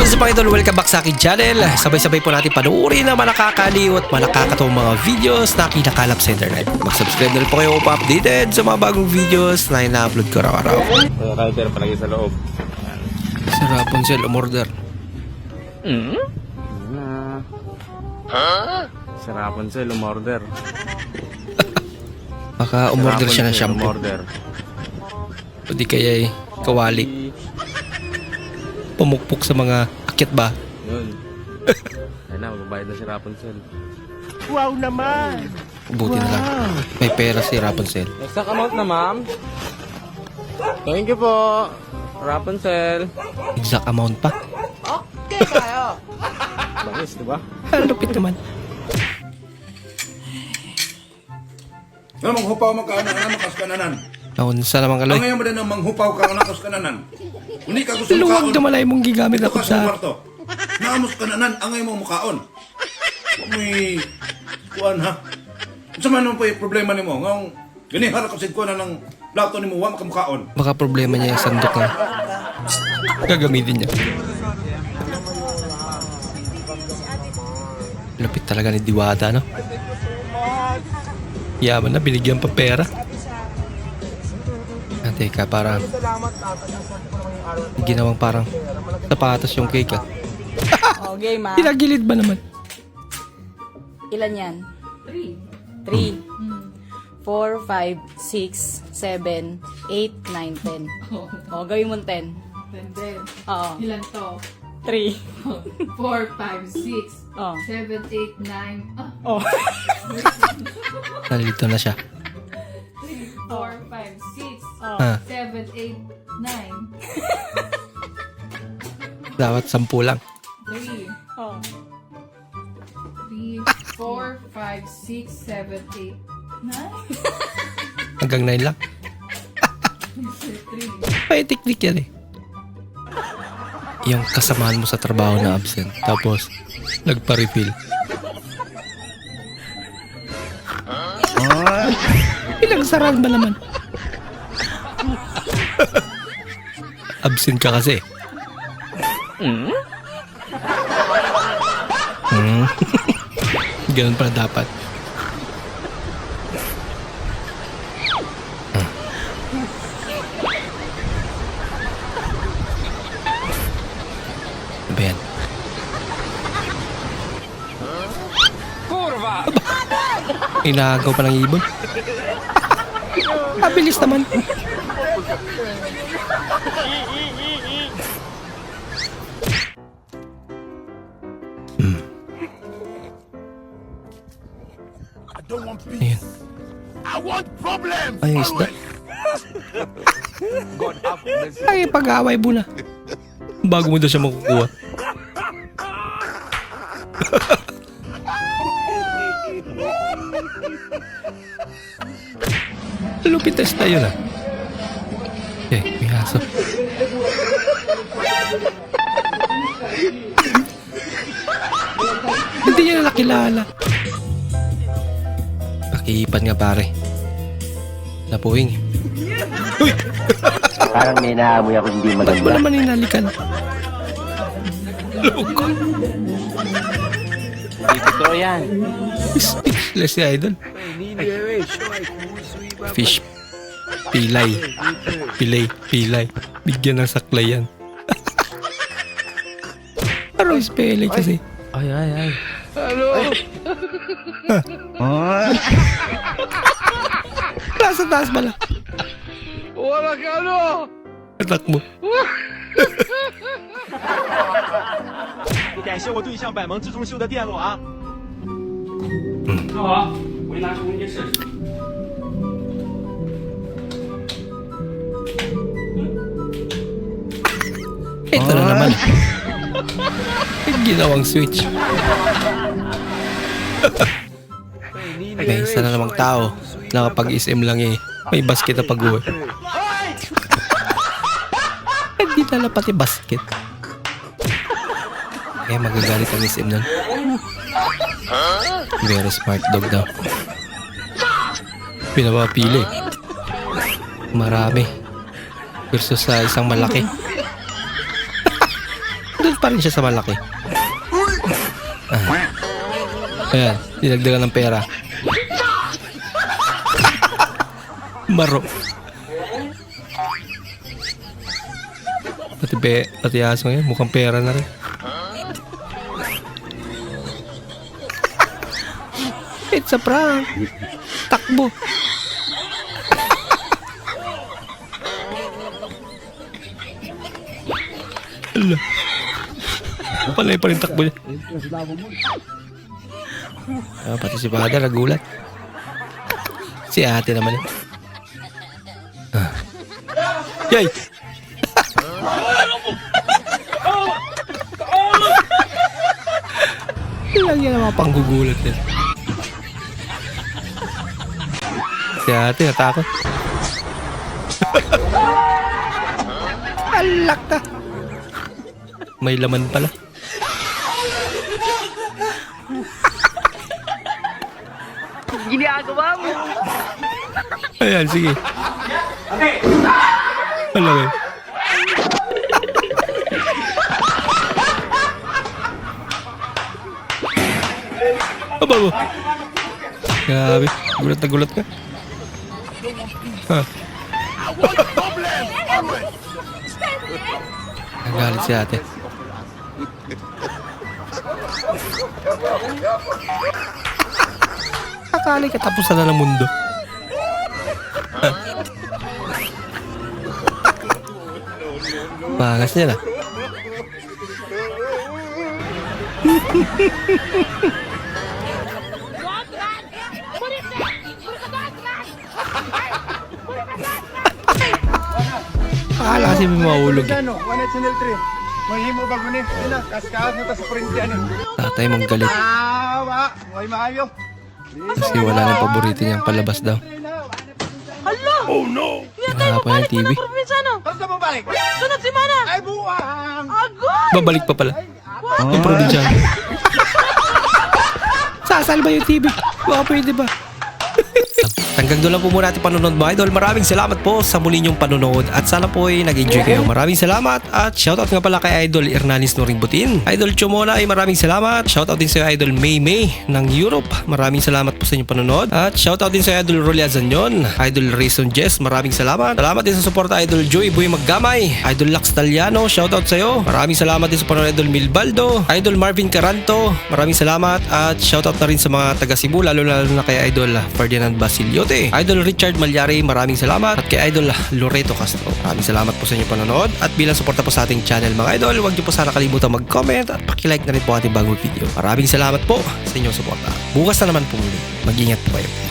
What's up mga idol? Welcome back sa akin channel. Sabay-sabay po natin panuorin ang mga nakakaliw at mga videos na kinakalap sa internet. Mag-subscribe na rin po kayo upang updated sa mga bagong videos na ina-upload ko araw-araw. Kaya counter palagi sa loob. Sa Rapunzel, umorder. Na. Ha? Sa Rapunzel, umorder. Baka umorder siya ng shampoo. Umorder. O di kaya eh, kawali. Pumukpok sa mga akit ba? Yun. Ayun na, magbabayad na si Rapunzel. Buti na lang. May pera si Rapunzel. Exact amount na, ma'am. Thank you po. Rapunzel. Exact amount pa. Bangis, di ba? Ang lupit naman. Nga manghupaw man ka na Naun sa naman Ang kaloy. ngayon mo din ang manghupaw ka nakas kananan. Hindi ka gusto Luwag mukaon. na malay mong gigamit ako sa kwarto. Naamos kananan ang ngayon mo mukaon. May kuan ha. Sa man po yung problema ni mo. Ngong ganihara ko sigko na ng plato ni mo wa makamukaon. Baka problema niya yung sandok na gagamitin niya. Lupit talaga ni Diwata, no? Yaman na, binigyan pa pera. Teka, parang... Ginawang parang sapatos yung cake, ah. O, game ah. Pinagilid ba naman? Ilan yan? Three. Four, five, six, seven, eight, nine, ten. O, gawin mo ten. And then, Oo. ilan to? Three. 4, 5, 6, Oh. 7, 8, 9, ah, Oh. Nalilito na siya. 4, 5, 6, Ah, 7, 8, 9, dapat sampu lang. 3, Oh. 3, 4, 5, 6, 7, 8, 9, Hanggang 9 lang. 3. May teknik yan eh. Yung kasamaan mo sa trabaho na absent. Tapos, nagpa-refill. Pinagsaran ba naman? absent ka kasi. Hmm? Ganun pala dapat. Ano ba yan? Kurva! Inagaw pa ng ibon. Abilis naman. Hmm. Ayun. Ay, isda. Ay, pag-away mo na. Bago mo daw siya makukuha. Lupit test na ah. Eh, may aso. Hindi niya na nakilala. Pakiipan nga pare. Napuwing. Uy! Parang may naamoy ako hindi Ba't mo maganda. naman inalikan? Loko. Hindi totoo yan. Speechless si Idol. Fish. Pilay. Pilay. Pilay. Bigyan ng saklay yan. Parang spelling kasi. Ay, ay, ay. Nasa taas pala. Wala ka ano! Atak mo. 你感谢我对象百忙之中修的电路啊。那好，我给你拿出空间设置。 Ito na naman. Yung ginawang switch. May isa na namang tao. Nakapag-SM lang eh. May basket na pag-uwi. Hindi na pati basket. Kaya magagalit ang SM nun. Very smart dog daw. Pinapapili. Marami. Versus sa isang malaki. Pa rin siya sa malaki. Ah. Ayan, dinagdagan ng pera. Maro. Pati, be, pati aso ngayon, mukhang pera na rin. It's a prank. Takbo. Ala. Palay pa rin takbo niya. Ah, pati si Father nagulat. Si ate naman yun. Ah. Yay! Lang yan ang mga panggugulat din. Si ate natakot. Alak ka! May laman pala. Ginagawa mo. Ayan, sige. Ano ba? Aba mo. Grabe. Gulat na gulat ka. Ha. Nagalit si ate. Akala katapusan na ng mundo. Bangas niya na. Akala kasi may mahulog eh. Ano, One Channel 3. Mahimo ba guni? Ina, kaskaas mo ta sa print yan. Tatay mong galit. Ah, wa, may maayo. Kasi wala nang paborito niyang palabas daw. Oh no! Hinahapan yung TV. Saan mo balik? Sunod si Mana. Ay, buwang. Babalik pa pala. Yung probinsya. Sasal ba yung TV? Baka pwede ba? Hanggang doon lang po muna ating panonood mga idol. Maraming salamat po sa muli niyong panonood at sana po ay nag-enjoy kayo. Maraming salamat at shoutout nga pala kay Idol Hernanis Noring Butin. Idol Chomona ay maraming salamat. Shoutout din sa Idol May May ng Europe. Maraming salamat po sa inyong panonood. At shoutout din sa Idol Rolia Zanyon. Idol Rayson Jess, maraming salamat. Salamat din sa suporta Idol Joy Boy Maggamay. Idol Lax Taliano, shoutout sa iyo. Maraming salamat din sa panonood Idol Milbaldo. Idol Marvin Caranto, maraming salamat. At shoutout na rin sa mga taga Cebu, lalo lalo na kay Idol Ferdinand Basiliote. Idol Richard Malyari, maraming salamat. At kay Idol Loreto Castro, maraming salamat po sa inyong panonood. At bilang suporta po sa ating channel mga idol, huwag niyo po sana kalimutan mag-comment at pakilike na rin po ating bagong video. Maraming salamat po sa inyong suporta. Bukas na naman po muli. Mag-ingat po kayo.